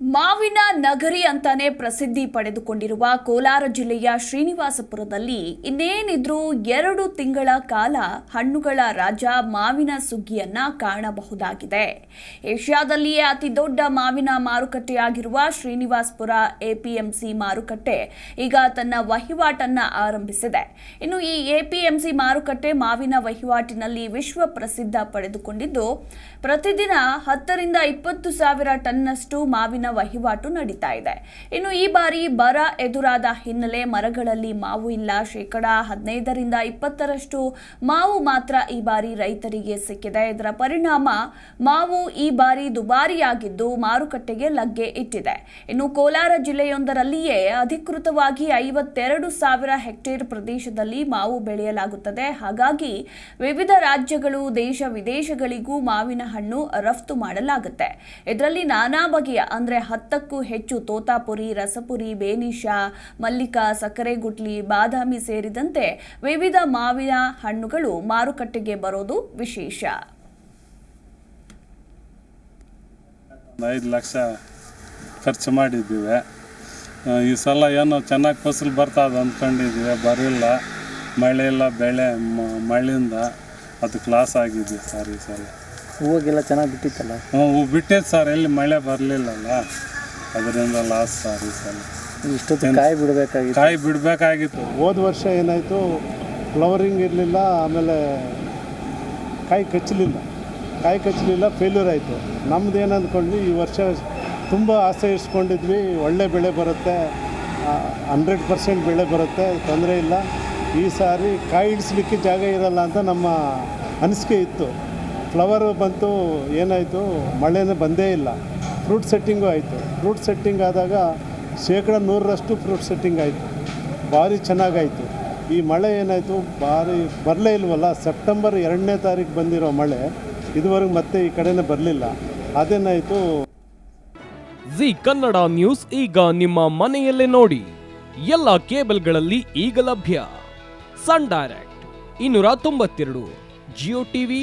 ಮಾವಿನ ನಗರಿ ಅಂತಾನೆ ಪ್ರಸಿದ್ಧಿ ಪಡೆದುಕೊಂಡಿರುವ ಕೋಲಾರ ಜಿಲ್ಲೆಯ ಶ್ರೀನಿವಾಸಪುರದಲ್ಲಿ ಇನ್ನೇನಿದ್ರೂ ಎರಡು ತಿಂಗಳ ಕಾಲ ಹಣ್ಣುಗಳ ರಾಜ ಮಾವಿನ ಸುಗ್ಗಿಯನ್ನ ಕಾಣಬಹುದಾಗಿದೆ. ಏಷ್ಯಾದಲ್ಲಿಯೇ ಅತಿ ದೊಡ್ಡ ಮಾವಿನ ಮಾರುಕಟ್ಟೆಯಾಗಿರುವ ಶ್ರೀನಿವಾಸಪುರ ಎಪಿಎಂಸಿ ಮಾರುಕಟ್ಟೆ ಈಗ ತನ್ನ ವಹಿವಾಟನ್ನ ಆರಂಭಿಸಿದೆ. ಇನ್ನು ಈ ಎಪಿಎಂಸಿ ಮಾರುಕಟ್ಟೆ ಮಾವಿನ ವಹಿವಾಟಿನಲ್ಲಿ ವಿಶ್ವ ಪ್ರಸಿದ್ಧ ಪಡೆದುಕೊಂಡಿದ್ದು, ಪ್ರತಿದಿನ ಹತ್ತರಿಂದ ಇಪ್ಪತ್ತು ಸಾವಿರ ಟನ್ನಷ್ಟು ಮಾವಿನ ವಹಿವಾಟು ನಡೀತಾ ಇದೆ. ಇನ್ನು ಈ ಬಾರಿ ಬರ ಎದುರಾದ ಹಿನ್ನೆಲೆ ಮರಗಳಲ್ಲಿ ಮಾವು ಇಲ್ಲ. ಶೇಕಡ ಹದಿನೈದರಿಂದ ಇಪ್ಪತ್ತರಷ್ಟು ಮಾವು ಮಾತ್ರ ಈ ಬಾರಿ ರೈತರಿಗೆ ಸಿಕ್ಕಿದೆ. ಇದರ ಪರಿಣಾಮ ಮಾವು ಈ ಬಾರಿ ದುಬಾರಿಯಾಗಿದ್ದು ಮಾರುಕಟ್ಟೆಗೆ ಲಗ್ಗೆ ಇಟ್ಟಿದೆ. ಇನ್ನು ಕೋಲಾರ ಜಿಲ್ಲೆಯೊಂದರಲ್ಲಿಯೇ ಅಧಿಕೃತವಾಗಿ ಐವತ್ತೆರಡು ಸಾವಿರ ಹೆಕ್ಟೇರ್ ಪ್ರದೇಶದಲ್ಲಿ ಮಾವು ಬೆಳೆಯಲಾಗುತ್ತದೆ. ಹಾಗಾಗಿ ವಿವಿಧ ರಾಜ್ಯಗಳು, ದೇಶ ವಿದೇಶಗಳಿಗೂ ಮಾವಿನ ಹಣ್ಣು ರಫ್ತು ಮಾಡಲಾಗುತ್ತೆ. ಇದರಲ್ಲಿ ನಾನಾ ಬಗೆಯ ಅಂದ್ರೆ ಹತ್ತಕ್ಕೂ ಹೆಚ್ಚು ತೋತಾಪುರಿ, ರಸಪುರಿ ಬೇನಿಷ ಮಲ್ಲಿಕಾ, ಸಕ್ಕರೆ ಗುಟ್ಲಿ, ಬಾದಾಮಿ ಸೇರಿದಂತೆ ವಿವಿಧ ಮಾವಿನ ಹಣ್ಣುಗಳು ಮಾರುಕಟ್ಟೆಗೆ ಬರೋದು ವಿಶೇಷ. ಐದು ಲಕ್ಷ ಖರ್ಚು ಮಾಡಿದ್ದೀವಿ. ಈ ಸಲ ಏನೋ ಚೆನ್ನಾಗಿ ಫಸಲು ಬರ್ತದೆ ಅಂದ್ಕೊಂಡಿದ್ದೀವಿ. ಬರಲಿಲ್ಲ. ಮಳೆ ಇಲ್ಲ, ಬೆಳೆ ಮಳೆಯಿಂದ ಅದಕ್ಕೆ ಲಾಸ್ ಆಗಿದೆ ಸರ್ ಈ ಸಲ. ಹೂವಾಗೆಲ್ಲ ಚೆನ್ನಾಗಿ ಬಿಟ್ಟಿತ್ತಲ್ಲ? ಹ್ಞೂ ಬಿಟ್ಟಿದ್ದು ಸರ್ ಎಲ್ಲಿ ಮಳೆ ಬರಲಿಲ್ಲಲ್ಲ. ಅದರಿಂದ ಲಾಸ್ ಸರ್ ಈ ಸಲ. ಇಷ್ಟೊತ್ತು ಕಾಯಿ ಬಿಡಬೇಕಾಗಿತ್ತು. ಕಾಯಿ ಬಿಡಬೇಕಾಗಿತ್ತು. ಹೋದ ವರ್ಷ ಏನಾಯಿತು ಫ್ಲವರಿಂಗ್ ಇರಲಿಲ್ಲ ಆಮೇಲೆ ಕಾಯಿ ಕಚ್ಚಲಿಲ್ಲ. ಕಾಯಿ ಕಚ್ಚಲಿಲ್ಲ ಫೇಲ್ಯೂರ್ ಆಯಿತು. ನಮ್ದು ಏನು ಅಂದ್ಕೊಂಡ್ವಿ ಈ ವರ್ಷ ತುಂಬ ಆಸೆ ಇಸ್ಕೊಂಡಿದ್ವಿ ಒಳ್ಳೆ ಬೆಳೆ ಬರುತ್ತೆ ಹಂಡ್ರೆಡ್ ಪರ್ಸೆಂಟ್ ಬೆಳೆ ಬರುತ್ತೆ ತೊಂದರೆ ಇಲ್ಲ. ಈ ಸಾರಿ ಕಾಯಿ ಇಡಿಸ್ಲಿಕ್ಕೆ ಜಾಗ ಇರಲ್ಲ ಅಂತ ನಮ್ಮ ಅನಿಸಿಕೆ ಇತ್ತು. ಫ್ಲವರ್ ಬಂತು, ಏನಾಯಿತು, ಮಳೆನೇ ಬಂದೇ ಇಲ್ಲ. ಫ್ರೂಟ್ ಸೆಟ್ಟಿಂಗು ಆಯಿತು. ಫ್ರೂಟ್ ಸೆಟ್ಟಿಂಗ್ ಆದಾಗ ಶೇಕಡ ನೂರರಷ್ಟು ಫ್ರೂಟ್ ಸೆಟ್ಟಿಂಗ್ ಆಯಿತು. ಭಾರಿ ಚೆನ್ನಾಗಾಯಿತು. ಈ ಮಳೆ ಏನಾಯಿತು, ಭಾರಿ ಬರಲೇ ಇಲ್ವಲ್ಲ ಸೆಪ್ಟೆಂಬರ್ ಎರಡನೇ ತಾರೀಕು ಬಂದಿರೋ ಮಳೆ, ಇದುವರೆಗೆ ಮತ್ತೆ ಈ ಕಡೆನೇ ಬರಲಿಲ್ಲ. ಅದೇನಾಯಿತು? ಜಿ ಕನ್ನಡ ನ್ಯೂಸ್ ಈಗ ನಿಮ್ಮ ಮನೆಯಲ್ಲೇ ನೋಡಿ. ಎಲ್ಲ ಕೇಬಲ್ಗಳಲ್ಲಿ ಈಗ ಲಭ್ಯ. ಸನ್ ಡೈರೆಕ್ಟ್, ಇನ್ನೂರ ತೊಂಬತ್ತೆರಡು ಜಿಯೋ ಟಿವಿ